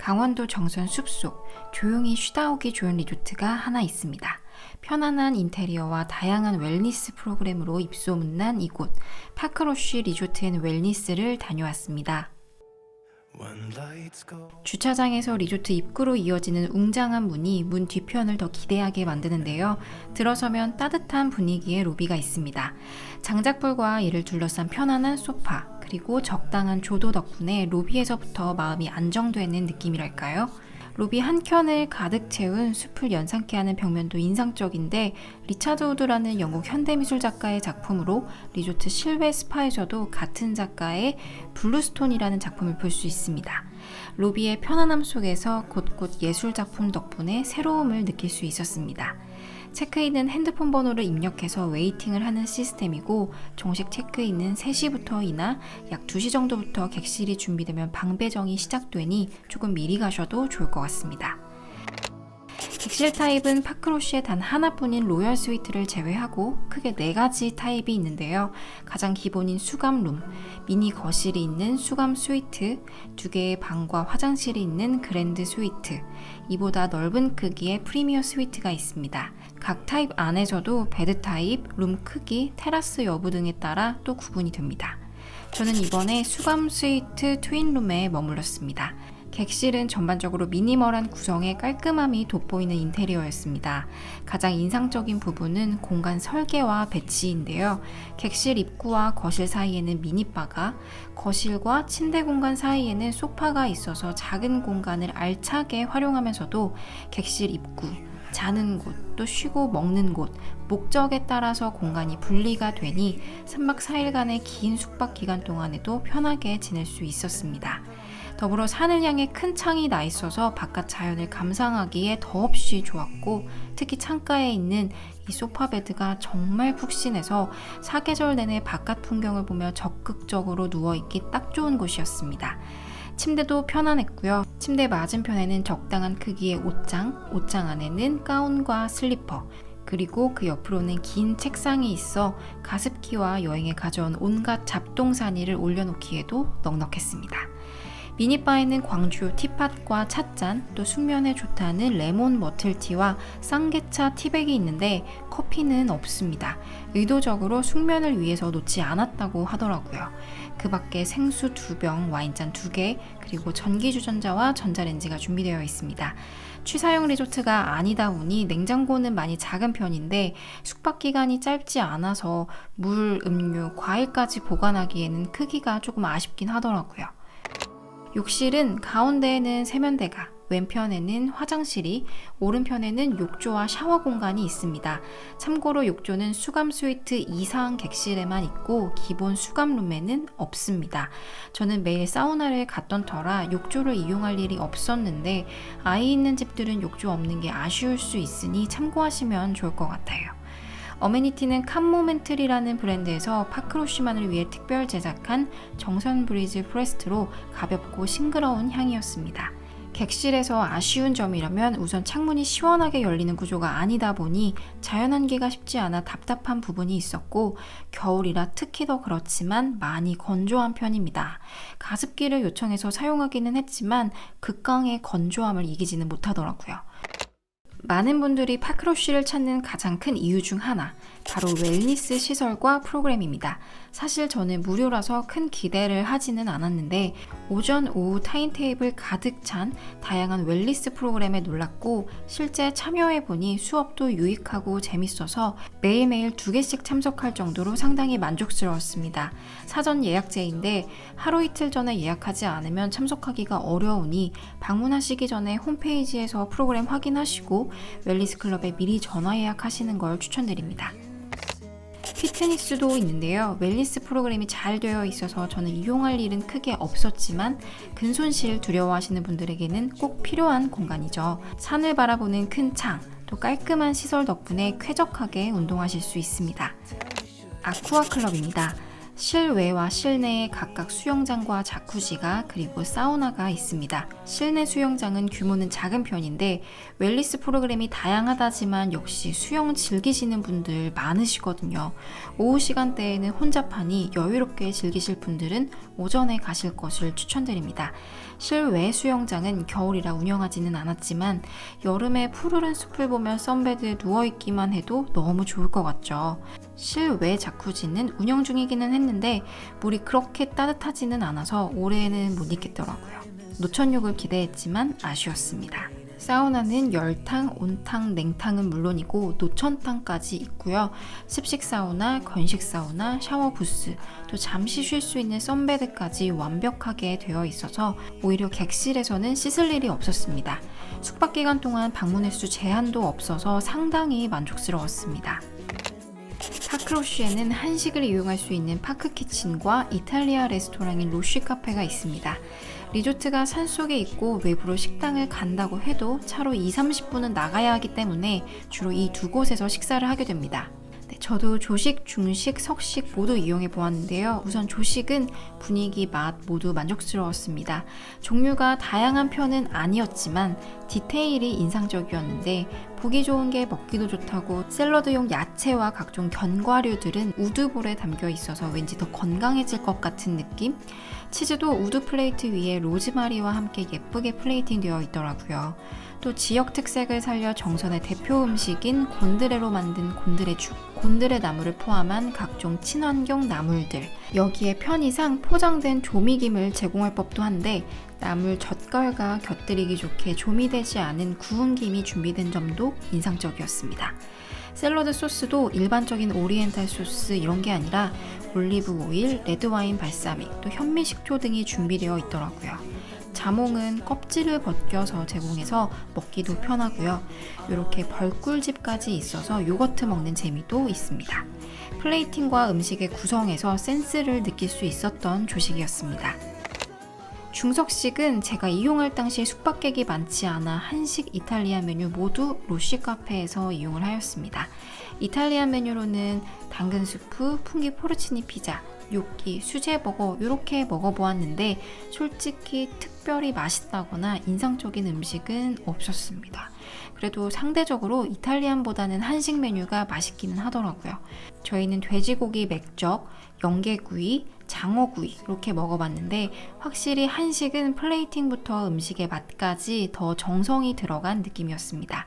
강원도 정선 숲속 조용히 쉬다 오기 좋은 리조트가 하나 있습니다. 편안한 인테리어와 다양한 웰니스 프로그램으로 입소문난 이곳 파크로쉬 리조트 앤 웰니스를 다녀왔습니다. 주차장에서 리조트 입구로 이어지는 웅장한 문이 문 뒤편을 더 기대하게 만드는데요. 들어서면 따뜻한 분위기의 로비가 있습니다. 장작불과 이를 둘러싼 편안한 소파, 그리고 적당한 조도 덕분에 로비에서부터 마음이 안정되는 느낌이랄까요? 로비 한 켠을 가득 채운 숲을 연상케 하는 벽면도 인상적인데 리차드 우드라는 영국 현대미술 작가의 작품으로 리조트 실외 스파에서도 같은 작가의 블루스톤이라는 작품을 볼 수 있습니다. 로비의 편안함 속에서 곳곳 예술 작품 덕분에 새로움을 느낄 수 있었습니다. 체크인은 핸드폰 번호를 입력해서 웨이팅을 하는 시스템이고 정식 체크인은 3시부터이나 약 2시 정도부터 객실이 준비되면 방 배정이 시작되니 조금 미리 가셔도 좋을 것 같습니다. 객실 타입은 파크로시의 단 하나뿐인 로열 스위트를 제외하고 크게 네 가지 타입이 있는데요. 가장 기본인 수감 룸, 미니 거실이 있는 수감 스위트, 두 개의 방과 화장실이 있는 그랜드 스위트, 이보다 넓은 크기의 프리미어 스위트가 있습니다. 각 타입 안에서도 베드 타입, 룸 크기, 테라스 여부 등에 따라 또 구분이 됩니다. 저는 이번에 수감 스위트 트윈룸에 머물렀습니다. 객실은 전반적으로 미니멀한 구성에 깔끔함이 돋보이는 인테리어였습니다. 가장 인상적인 부분은 공간 설계와 배치인데요. 객실 입구와 거실 사이에는 미니바가, 거실과 침대 공간 사이에는 소파가 있어서 작은 공간을 알차게 활용하면서도 객실 입구, 자는 곳, 또 쉬고 먹는 곳, 목적에 따라서 공간이 분리가 되니 3박 4일간의 긴 숙박 기간 동안에도 편하게 지낼 수 있었습니다. 더불어 산을 향해 큰 창이 나 있어서 바깥 자연을 감상하기에 더없이 좋았고 특히 창가에 있는 이 소파 베드가 정말 푹신해서 사계절 내내 바깥 풍경을 보며 적극적으로 누워 있기 딱 좋은 곳이었습니다. 침대도 편안했고요. 침대 맞은편에는 적당한 크기의 옷장, 옷장 안에는 가운과 슬리퍼, 그리고 그 옆으로는 긴 책상이 있어 가습기와 여행에 가져온 온갖 잡동사니를 올려놓기에도 넉넉했습니다. 미니바에는 광주 티팟과 찻잔, 또 숙면에 좋다는 레몬 머틀티와 쌍개차 티백이 있는데 커피는 없습니다. 의도적으로 숙면을 위해서 놓지 않았다고 하더라고요. 그 밖에 생수 두 병, 와인잔 두 개, 그리고 전기주전자와 전자레인지가 준비되어 있습니다. 취사용 리조트가 아니다 보니 냉장고는 많이 작은 편인데 숙박 기간이 짧지 않아서 물, 음료, 과일까지 보관하기에는 크기가 조금 아쉽긴 하더라고요. 욕실은 가운데에는 세면대가, 왼편에는 화장실이, 오른편에는 욕조와 샤워 공간이 있습니다. 참고로 욕조는 수감 스위트 이상 객실에만 있고 기본 수감 룸에는 없습니다. 저는 매일 사우나를 갔던 터라 욕조를 이용할 일이 없었는데 아이 있는 집들은 욕조 없는 게 아쉬울 수 있으니 참고하시면 좋을 것 같아요. 어메니티는 캄모멘틀이라는 브랜드에서 파크로시만을 위해 특별 제작한 정선 브리즈 프레스트로 가볍고 싱그러운 향이었습니다. 객실에서 아쉬운 점이라면 우선 창문이 시원하게 열리는 구조가 아니다 보니 자연환기가 쉽지 않아 답답한 부분이 있었고 겨울이라 특히 더 그렇지만 많이 건조한 편입니다. 가습기를 요청해서 사용하기는 했지만 극강의 건조함을 이기지는 못하더라고요. 많은 분들이 파크로쉬를 찾는 가장 큰 이유 중 하나, 바로 웰니스 시설과 프로그램입니다. 사실 저는 무료라서 큰 기대를 하지는 않았는데, 오전, 오후 타임테이블 가득 찬 다양한 웰니스 프로그램에 놀랐고, 실제 참여해보니 수업도 유익하고 재밌어서 매일매일 두 개씩 참석할 정도로 상당히 만족스러웠습니다. 사전 예약제인데, 하루 이틀 전에 예약하지 않으면 참석하기가 어려우니, 방문하시기 전에 홈페이지에서 프로그램 확인하시고, 웰리스 클럽에 미리 전화 예약하시는 걸 추천드립니다. 피트니스도 있는데요. 웰리스 프로그램이 잘 되어 있어서 저는 이용할 일은 크게 없었지만 근손실 두려워하시는 분들에게는 꼭 필요한 공간이죠. 산을 바라보는 큰 창, 또 깔끔한 시설 덕분에 쾌적하게 운동하실 수 있습니다. 아쿠아 클럽입니다. 실외와 실내에 각각 수영장과 자쿠지가 그리고 사우나가 있습니다. 실내 수영장은 규모는 작은 편인데 웰리스 프로그램이 다양하다지만 역시 수영 즐기시는 분들 많으시거든요. 오후 시간대에는 혼잡하니 여유롭게 즐기실 분들은 오전에 가실 것을 추천드립니다. 실외 수영장은 겨울이라 운영하지는 않았지만 여름에 푸르른 숲을 보며 선베드에 누워있기만 해도 너무 좋을 것 같죠. 실외 자쿠지는 운영 중이기는 했는데 물이 그렇게 따뜻하지는 않아서 올해는 못 있겠더라고요. 노천욕을 기대했지만 아쉬웠습니다. 사우나는 열탕, 온탕, 냉탕은 물론이고 노천탕까지 있고요. 습식 사우나, 건식 사우나, 샤워 부스, 또 잠시 쉴 수 있는 선베드까지 완벽하게 되어 있어서 오히려 객실에서는 씻을 일이 없었습니다. 숙박 기간 동안 방문 횟수 제한도 없어서 상당히 만족스러웠습니다. 파크로쉬에는 한식을 이용할 수 있는 파크 키친과 이탈리아 레스토랑인 로쉬 카페가 있습니다. 리조트가 산속에 있고 외부로 식당을 간다고 해도 차로 2, 30분은 나가야 하기 때문에 주로 이 두 곳에서 식사를 하게 됩니다. 네, 저도 조식, 중식, 석식 모두 이용해 보았는데요. 우선 조식은 분위기, 맛 모두 만족스러웠습니다. 종류가 다양한 편은 아니었지만 디테일이 인상적이었는데 보기 좋은 게 먹기도 좋다고 샐러드용 야채와 각종 견과류들은 우드볼에 담겨 있어서 왠지 더 건강해질 것 같은 느낌? 치즈도 우드 플레이트 위에 로즈마리와 함께 예쁘게 플레이팅 되어 있더라고요. 또 지역 특색을 살려 정선의 대표 음식인 곤드레로 만든 곤드레 죽, 곤드레 나물을 포함한 각종 친환경 나물들, 여기에 편의상 포장된 조미김을 제공할 법도 한데 나물 젓갈과 곁들이기 좋게 조미되지 않은 구운 김이 준비된 점도 인상적이었습니다. 샐러드 소스도 일반적인 오리엔탈 소스 이런 게 아니라 올리브 오일, 레드와인 발사믹, 또 현미 식초 등이 준비되어 있더라고요. 자몽은 껍질을 벗겨서 제공해서 먹기도 편하고요. 이렇게 벌꿀집까지 있어서 요거트 먹는 재미도 있습니다. 플레이팅과 음식의 구성에서 센스를 느낄 수 있었던 조식이었습니다. 중석식은 제가 이용할 당시에 숙박객이 많지 않아 한식 이탈리안 메뉴 모두 로시 카페에서 이용을 하였습니다. 이탈리안 메뉴로는 당근 수프, 풍기 포르치니 피자, 뇨끼, 수제버거 이렇게 먹어보았는데 솔직히 특별히 맛있다거나 인상적인 음식은 없었습니다. 그래도 상대적으로 이탈리안보다는 한식 메뉴가 맛있기는 하더라고요. 저희는 돼지고기 맥적, 연계구이, 장어구이 이렇게 먹어봤는데 확실히 한식은 플레이팅부터 음식의 맛까지 더 정성이 들어간 느낌이었습니다.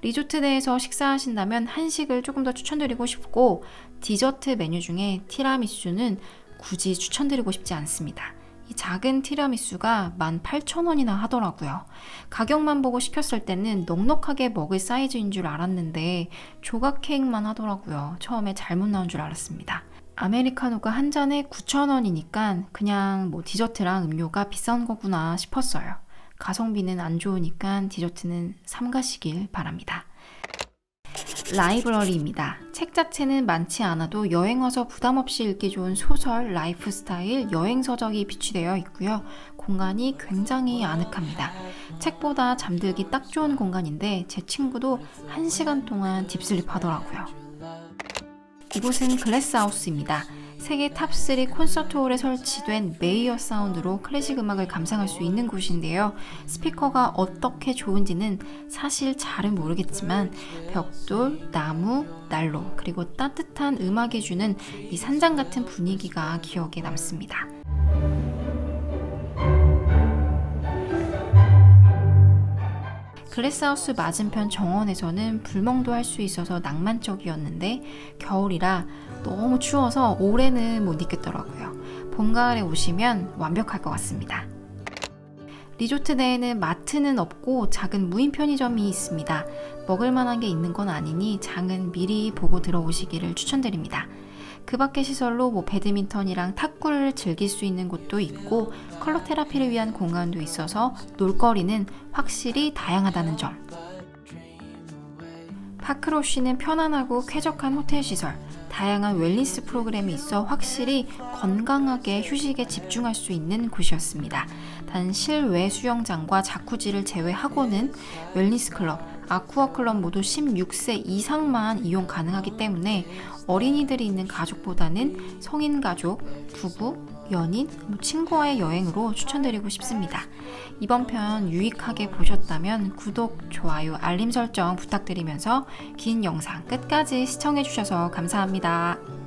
리조트 내에서 식사하신다면 한식을 조금 더 추천드리고 싶고 디저트 메뉴 중에 티라미수는 굳이 추천드리고 싶지 않습니다. 이 작은 티라미수가 18,000원이나 하더라고요. 가격만 보고 시켰을 때는 넉넉하게 먹을 사이즈인 줄 알았는데 조각 케이크만 하더라고요. 처음에 잘못 나온 줄 알았습니다. 아메리카노가 한 잔에 9,000원이니까 그냥 뭐 디저트랑 음료가 비싼 거구나 싶었어요. 가성비는 안 좋으니까 디저트는 삼가시길 바랍니다. 라이브러리입니다. 책 자체는 많지 않아도 여행 와서 부담 없이 읽기 좋은 소설, 라이프 스타일, 여행 서적이 비치되어 있고요. 공간이 굉장히 아늑합니다. 책보다 잠들기 딱 좋은 공간인데 제 친구도 1시간 동안 딥슬립 하더라고요. 이곳은 글래스하우스입니다. 세계 탑3 콘서트홀에 설치된 메이어 사운드로 클래식 음악을 감상할 수 있는 곳인데요. 스피커가 어떻게 좋은지는 사실 잘은 모르겠지만 벽돌, 나무, 난로, 그리고 따뜻한 음악이 주는 이 산장 같은 분위기가 기억에 남습니다. 글래스하우스 맞은편 정원에서는 불멍도 할 수 있어서 낭만적이었는데 겨울이라 너무 추워서 올해는 못 있겠더라고요. 봄, 가을에 오시면 완벽할 것 같습니다. 리조트 내에는 마트는 없고 작은 무인 편의점이 있습니다. 먹을 만한 게 있는 건 아니니 장은 미리 보고 들어오시기를 추천드립니다. 그 밖의 시설로 뭐 배드민턴이랑 탁구를 즐길 수 있는 곳도 있고 컬러 테라피를 위한 공간도 있어서 놀거리는 확실히 다양하다는 점. 파크로쉬는 편안하고 쾌적한 호텔 시설, 다양한 웰니스 프로그램이 있어 확실히 건강하게 휴식에 집중할 수 있는 곳이었습니다. 단 실외 수영장과 자쿠지를 제외하고는 웰니스 클럽, 아쿠아 클럽 모두 16세 이상만 이용 가능하기 때문에 어린이들이 있는 가족보다는 성인 가족, 부부, 연인, 뭐 친구와의 여행으로 추천드리고 싶습니다. 이번 편 유익하게 보셨다면 구독, 좋아요, 알림 설정 부탁드리면서 긴 영상 끝까지 시청해주셔서 감사합니다.